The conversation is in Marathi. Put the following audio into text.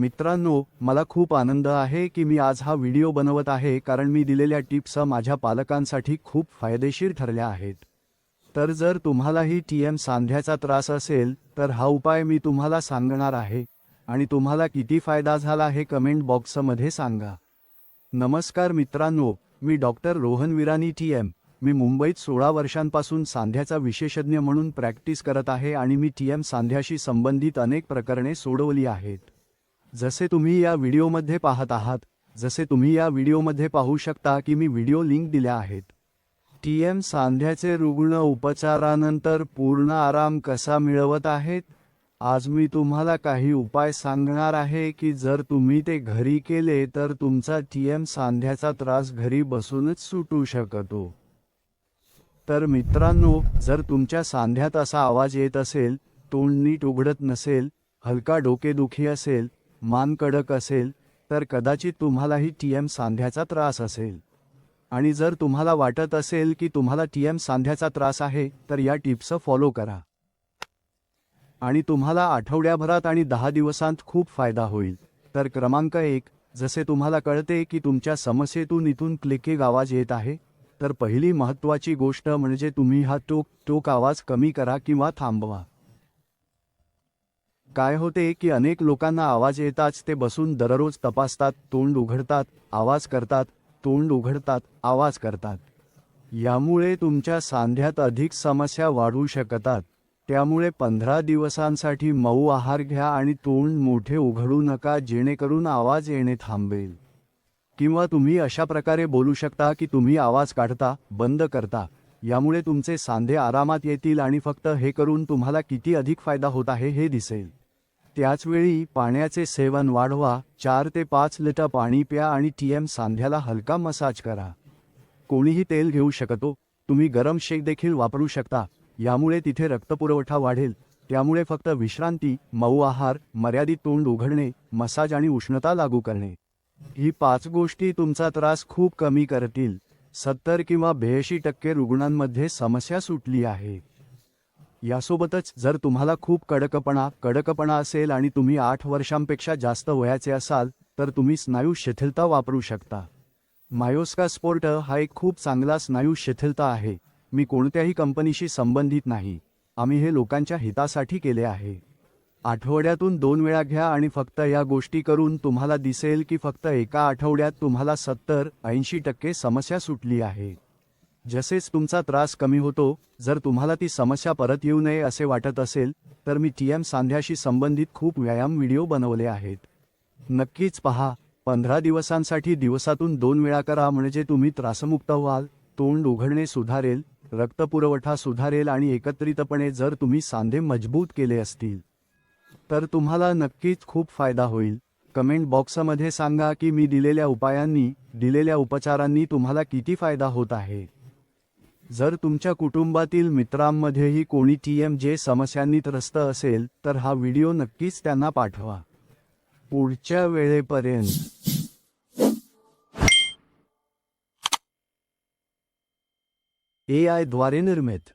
मित्रांनो मला खूप आनंद आहे की मी आज हा व्हिडिओ बनवत आहे कारण मी दिलेल्या टिप्स माझ्या पालकांसाठी खूप फायदेशीर ठरल्या आहेत. तर जर तुम्हालाही टी एम सांध्याचा त्रास असेल तर हा उपाय मी तुम्हाला सांगणार आहे. आणि तुम्हाला किती फायदा झाला हे कमेंट बॉक्समध्ये सांगा. नमस्कार मित्रांनो मी doctor Rohan Virani T M मी मुंबईत सोळा वर्षांपासून सांध्याचा विशेषज्ञ म्हणून प्रॅक्टिस करत आहे आणि मी टी एम सांध्याशी संबंधित अनेक प्रकरणे सोडवली आहेत. जसे तुम्ही या व्हिडिओमध्ये पाहत आहात जसे तुम्ही या व्हिडिओमध्ये पाहू शकता की मी व्हिडिओ लिंक दिल्या आहेत. टी एम सांध्याचे रुग्ण उपचारानंतर पूर्ण आराम कसा मिळवत आहेत? आज मी तुम्हाला काही उपाय सांगणार आहे की जर तुम्ही ते घरी केले तर तुमचा टी एम सांध्याचा त्रास घरी बसूनच सुटू शकतो. तर मित्रांनो जर तुमच्या सांध्यात असा आवाज येत असेल तोंड नीट उघडत नसेल हलका डोकेदुखी असेल मान कडक असेल तर कदाचित तुम्हालाही टी एम सांध्याचा त्रास असेल. आणि जर तुम्हाला वाटत असेल की तुम्हाला टी एम सांध्याचा त्रास आहे तर या टिप्स फॉलो करा. आणि तुम्हाला आठवड्याभरात आणि दहा दिवसांत खूप फायदा होईल. तर क्रमांक एक जसे तुम्हाला कळते की तुमच्या समस्येतून इथून क्लिकिंग आवाज येत आहे तर पहिली महत्त्वाची गोष्ट म्हणजे तुम्ही हा टोक टोक आवाज कमी करा किंवा थांबवा. काय होते की अनेक लोकांना आवाज येताच ते बसून दररोज तपासतात तोंड उघडतात आवाज करतात तोंड उघडतात आवाज करतात. यामुळे तुमच्या सांध्यात अधिक समस्या वाढू शकतात. त्यामुळे पंधरा दिवसांसाठी मऊ आहार घ्या आणि तोंड मोठे उघडू नका जेणेकरून आवाज येणे थांबेल. किंवा तुम्ही अशा प्रकारे बोलू शकता की तुम्ही आवाज काढता बंद करता. यामुळे तुमचे सांधे आरामात येतील आणि फक्त हे करून तुम्हाला किती अधिक फायदा होत आहे हे दिसेल. त्याचवेळी पाण्याचे सेवन वाढवा चार ते पाच लिटर पाणी प्या आणि टी एम सांध्याला हलका मसाज करा. कोणीही तेल घेऊ शकतो तुम्ही गरम शेक देखील वापरू शकता. यामुळे तिथे रक्तपुरवठा वाढेल. त्यामुळे फक्त विश्रांती मऊ आहार मर्यादित तोंड उघडणे मसाज आणि उष्णता लागू करणे. ही पाच गोष्टी तुमचा त्रास खूप कमी करतील. सत्तर किंवा ब्याऐंशी टक्के रुग्णांमध्ये समस्या सुटली आहे. यासोबतच जर तुम्हाला खूप कडकपणा कडकपणा असेल आणि तुम्ही आठ वर्षांपेक्षा जास्त वयाचे असाल तर तुम्ही स्नायू शिथिलता वापरू शकता. मायोस्का स्पोर्ट हा एक खूप चांगला स्नायू शिथिलता आहे. मी कोणत्याही कंपनीशी संबंधित नाही. आम्ही हे लोकांच्या हितासाठी केले आहे. आठवड्यातून दोन वेळा घ्या आणि फक्त या गोष्टी करून तुम्हाला दिसेल की फक्त एका आठवड्यात तुम्हाला सत्तर ऐंशी टक्के समस्या सुटली आहे. जसेच तुमचा त्रास कमी होतो जर तुम्हाला ती समस्या परत येऊ नये असे वाटत असेल तर मी टी एम सांध्याशी संबंधित खूप व्यायाम व्हिडिओ बनवले आहेत. नक्कीच पहा पंधरा दिवसांसाठी दिवसातून दोन वेळा करा म्हणजे तुम्ही त्रासमुक्त व्हाल तोंड उघडणे सुधारेल रक्तपुरवठा सुधारेल आणि एकत्रितपणे जर तुम्ही सांधे मजबूत केले असतील. तर तुम्हाला नक्कीच खूप फायदा होईल. कमेंट बॉक्समध्ये सांगा की मी दिलेल्या उपायांनी दिलेल्या उपचारांनी तुम्हाला किती फायदा होत आहे. जर तुमच्या कुटुंबातील मित्रांमध्येही कोणी टी एम जे समस्यांनी त्रस्त असेल तर हा व्हिडिओ नक्कीच त्यांना पाठवा. पुढच्या वेळेपर्यंत. ए आयद्वारे निर्मित.